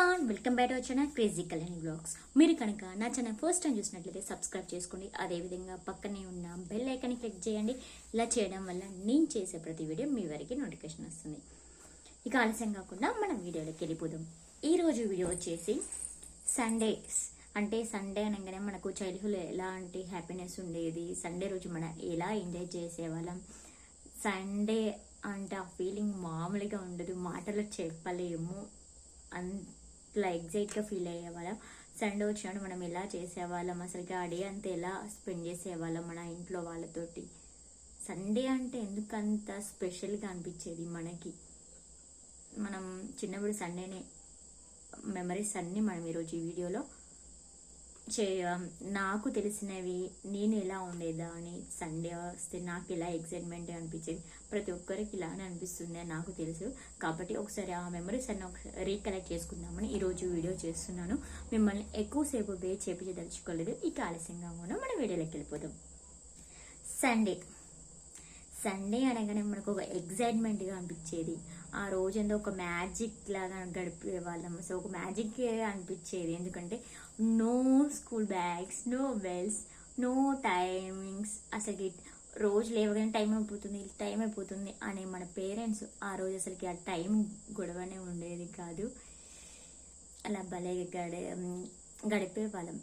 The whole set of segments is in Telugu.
Everyone welcome back our channel crazy Kalyani blogs మీరు కనుక నా ఛానల్ ఫస్ట్ టైం చూసినట్లయితే సబ్స్క్రైబ్ చేసుకోండి. అదేవిధంగా పక్కనే ఉన్న బెల్ ఐకాన్ని క్లిక్ చేయండి. ఇలా చేయడం వల్ల నేను చేసే ప్రతి వీడియో మీ వరకు నోటిఫికేషన్ వస్తుంది. ఇక ఆలస్యం కాకుండా మనం వీడియోలోకి వెళ్ళిపోదాం. ఈరోజు వీడియో వచ్చేసి సండేస్ అంటే సండే అనగానే మనకు చైల్డ్హుడ్ ఎలాంటి హ్యాపీనెస్ ఉండేది? సండే రోజు మనం ఎలా ఎంజాయ్ చేసేవాళ్ళం? సండే అంటే ఆ ఫీలింగ్ మామూలుగా ఉండదు. మాటలు చెప్పలేము. ఇట్లా ఎగ్జైట్గా ఫీల్ అయ్యేవాళ్ళం. సండే వచ్చినప్పుడు మనం ఎలా చేసేవాళ్ళం? అసలుగా ఆ డే అంతా ఎలా స్పెండ్ చేసేవాళ్ళం మన ఇంట్లో వాళ్ళతోటి? సండే అంటే ఎందుకంత స్పెషల్గా అనిపించేది మనకి? మనం చిన్నప్పుడు సండేనే మెమరీస్ అన్నీ మనం ఈరోజు ఈ వీడియోలో చే నాకు తెలిసినవి నేను ఎలా ఉండేదాన్ని సండే వస్తే నాకు ఎలా ఎగ్జైట్మెంట్ అనిపించేది ప్రతి ఒక్కరికి ఇలానే అనిపిస్తుంది నాకు తెలుసు. కాబట్టి ఒకసారి ఆ మెమరీస్ అన్న ఒకసారి రీకలెక్ట్ చేసుకుందామని ఈరోజు వీడియో చేస్తున్నాను. మిమ్మల్ని ఎక్కువసేపు వే చేపించదలుచుకోలేదు ఇక ఆలస్యంగా కూడా మనం వీడియోలోకి వెళ్ళిపోదాం. సండే. సండే అనగానే మనకు ఒక ఎగ్జైట్మెంట్గా అనిపించేది. ఆ రోజు ఏదో ఒక మ్యాజిక్ లాగా గడిపే వాళ్ళం. సో ఒక మ్యాజిక్ అనిపించేది. ఎందుకంటే no school bags no bells no timings. అసలుకి రోజు లేవగానే టైం అయిపోతుంది టైం అయిపోతుంది అనే మన పేరెంట్స్ ఆ రోజు అసలుకి ఆ టైం గొడవనే ఉండేది కాదు. అలా భలే గడ గడిపే వాళ్ళం.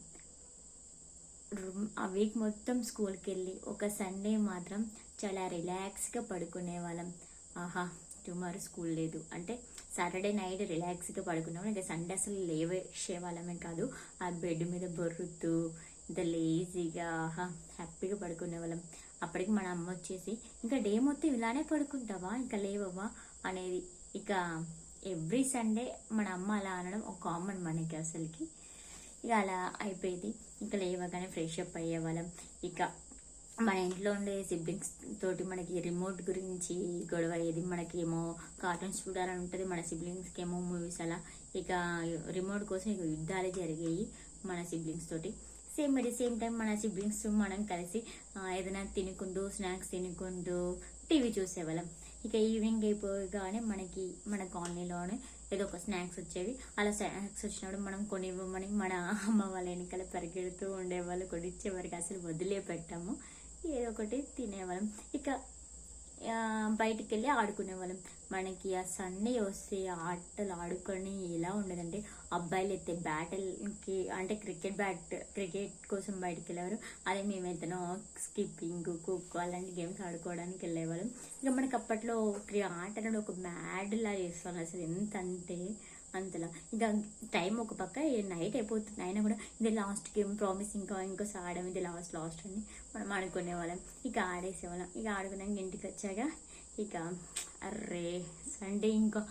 ఆ వీక్ మొత్తం స్కూల్కి వెళ్ళి ఒక సండే మాత్రం చాలా రిలాక్స్గా పడుకునే వాళ్ళం. ఆహా! టుమారో స్కూల్ లేదు. అంటే సాటర్డే నైట్ రిలాక్స్గా పడుకున్నాం ఇంకా సండే అసలు లేవేసే వాళ్ళమే కాదు. ఆ బెడ్ మీద బొర్రుతూ ఇంత లేజీగా ఆహా హ్యాపీగా పడుకునే వాళ్ళం. అప్పటికి మన అమ్మ వచ్చేసి ఇంకా డే మొత్తం ఇలానే పడుకుంటావా? ఇంకా లేవవా? అనేది ఇక ఎవ్రీ సండే మన అమ్మ అలా అనడం ఒక కామన్ మనకి అసలుకి. ఇక అలా అయిపోయేది. ఇంకా లేవగానే ఫ్రెష్ అప్ అయ్యేవాళ్ళం ఇక మన ఇంట్లో ఉండే సిబ్లింగ్స్ తోటి మనకి రిమోట్ గురించి గొడవ అయ్యేది. మనకి ఏమో కార్టూన్స్ చూడాలని ఉంటుంది. మన సిబ్లింగ్స్కి ఏమో మూవీస్ అలా ఇక రిమోట్ కోసం ఇక యుద్ధాలే జరిగాయి మన సిబ్లింగ్స్ తోటి. Same at the same time మన సిబ్లింగ్స్ మనం కలిసి ఏదైనా తినుకుంటూ స్నాక్స్ తినుకుంటూ టీవీ చూసేవాళ్ళం. ఇక ఈవినింగ్ అయిపోగానే మనకి మన కాలనీలోనే ఏదో ఒక స్నాక్స్ వచ్చేవి. అలా స్నాక్స్ వచ్చినప్పుడు మనం కొనివ్వమని మన అమ్మ వాళ్ళ వెనకాల పరిగెడుతూ ఉండేవాళ్ళు కొనిచ్చేవారికి అసలు వదిలే పెట్టాము ఏదో ఒకటి తినేవాళ్ళం. ఇక బయటికి వెళ్ళి ఆడుకునేవాళ్ళం. మనకి ఆ సండే వస్తే ఆటలు ఆడుకొని ఎలా ఉండదంటే అబ్బాయిలు అయితే బ్యాటల్కి అంటే క్రికెట్ బ్యాట్ క్రికెట్ కోసం బయటికి వెళ్ళేవారు అదే మేమైతేనో స్కిప్పింగ్ ఖోఖో అలాంటి గేమ్స్ ఆడుకోవడానికి వెళ్ళేవాళ్ళం. ఇక మనకి అప్పట్లో ఆటలు ఒక మ్యాడ్లా చేస్తాం అసలు ఎంత అంటే అంతలా ఇంకా టైం ఒక పక్క నైట్ అయిపోతుంది. అయినా కూడా ఇది లాస్ట్ గేమ్ ప్రామిస్ ఇంకా ఇంకోసారి ఆడడం ఇది లాస్ట్ లాస్ట్ అని మనం అనుకునే వాళ్ళం. ఇక ఆడేసేవాళ్ళం. ఇక ఆడుకున్నాక ఇంటికి వచ్చాక ఇక అర్రే సండే ఇంకా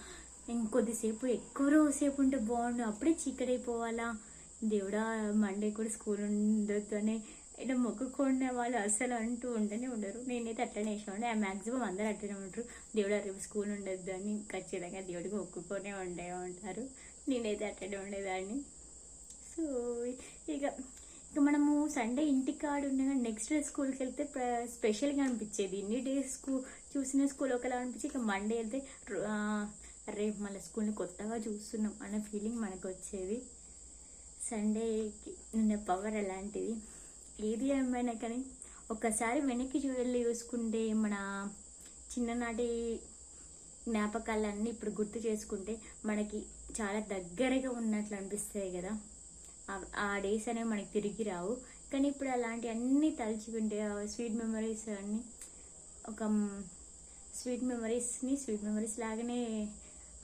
ఇంకొద్దిసేపు ఎక్కువ రోజుసేపు ఉంటే బాగుండు. అప్పుడే చీకటైపోవాలా? దేవుడా మండే కూడా స్కూల్ ఉండొద్దని ఇలా మొక్కుకునే వాళ్ళు అసలు అంటూ ఉండనే ఉండరు. నేనైతే అట్లనే వేసాను మ్యాక్సిమం అందరూ అట్లనే ఉంటారు. దేవుడు రేపు స్కూల్ ఉండద్దు అని ఖచ్చితంగా దేవుడికి మొక్కుకొనే ఉండే ఉంటారు. నేనైతే అట్లనే ఉండేదాన్ని. సో ఇక ఇక మనము సండే ఇంటికాడ కాడు ఉండగా నెక్స్ట్ డే స్కూల్కి వెళ్తే ప్ర- స్పెషల్గా అనిపించేది. ఇన్ని డేస్ స్కూల్ చూసిన స్కూల్ ఒకలా అనిపించి ఇక మండే వెళ్తే రేపు మళ్ళీ స్కూల్ని కొత్తగా చూస్తున్నాం అనే ఫీలింగ్ మనకు వచ్చేది సండేకి ఉన్న పవర్ ఎలాంటిది ఏది ఏమైనా కానీ ఒక్కసారి వెనక్కి వెళ్ళి చూసుకుంటే మన చిన్ననాటి జ్ఞాపకాలన్నీ ఇప్పుడు గుర్తు చేసుకుంటే మనకి చాలా దగ్గరగా ఉన్నట్లు అనిపిస్తాయి కదా. ఆ- ఆ డేస్ అనేవి మనకి తిరిగి రావు. కానీ ఇప్పుడు అలాంటి అన్నీ తలుచుకుంటే స్వీట్ మెమరీస్ అన్నీ ఒక స్వీట్ మెమరీస్ని స్వీట్ మెమరీస్ లాగానే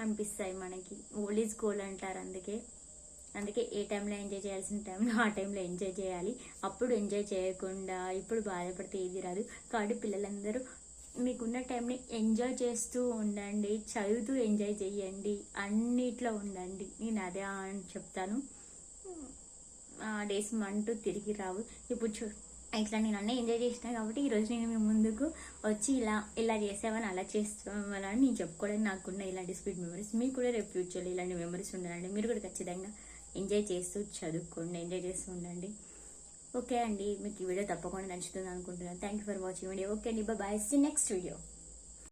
అనిపిస్తాయి మనకి. ఓల్డ్ ఈజ్ గోల్డ్ అంటారు అందుకే. అందుకే ఏ టైంలో ఎంజాయ్ చేయాల్సిన టైంలో ఆ టైంలో ఎంజాయ్ చేయాలి. అప్పుడు ఎంజాయ్ చేయకుండా ఇప్పుడు బాధపడితే ఏది రాదు. కాబట్టి పిల్లలందరూ మీకున్న టైంని ఎంజాయ్ చేస్తూ ఉండండి చదువుతూ ఎంజాయ్ చేయండి అన్నిట్లో ఉండండి. నేను అదే అని చెప్తాను. ఆ డేస్ అంటూ తిరిగి రావు. ఇప్పుడు చూ ఇట్లా నేను అన్నీ ఎంజాయ్ చేసిన కాబట్టి ఈరోజు నేను మీ ముందుకు వచ్చి ఇలా ఇలా చేసామని అలా చేస్తామని నేను చెప్పుకోవడానికి నాకున్న ఇలాంటి స్వీట్ మెమరీస్ మీకు కూడా రేపు ఫ్యూచర్లో ఇలాంటి మెమరీస్ ఉండాలండి. మీరు కూడా ఖచ్చితంగా ఎంజాయ్ చేస్తూ చదువుకోండి ఎంజాయ్ చేస్తూ ఉండండి. ఓకే అండి మీకు ఈ వీడియో తప్పకుండా నచ్చుతుంది అనుకుంటున్నాను. Thank you for watching video okay అండి బాయ్ సీ నెక్స్ట్ వీడియో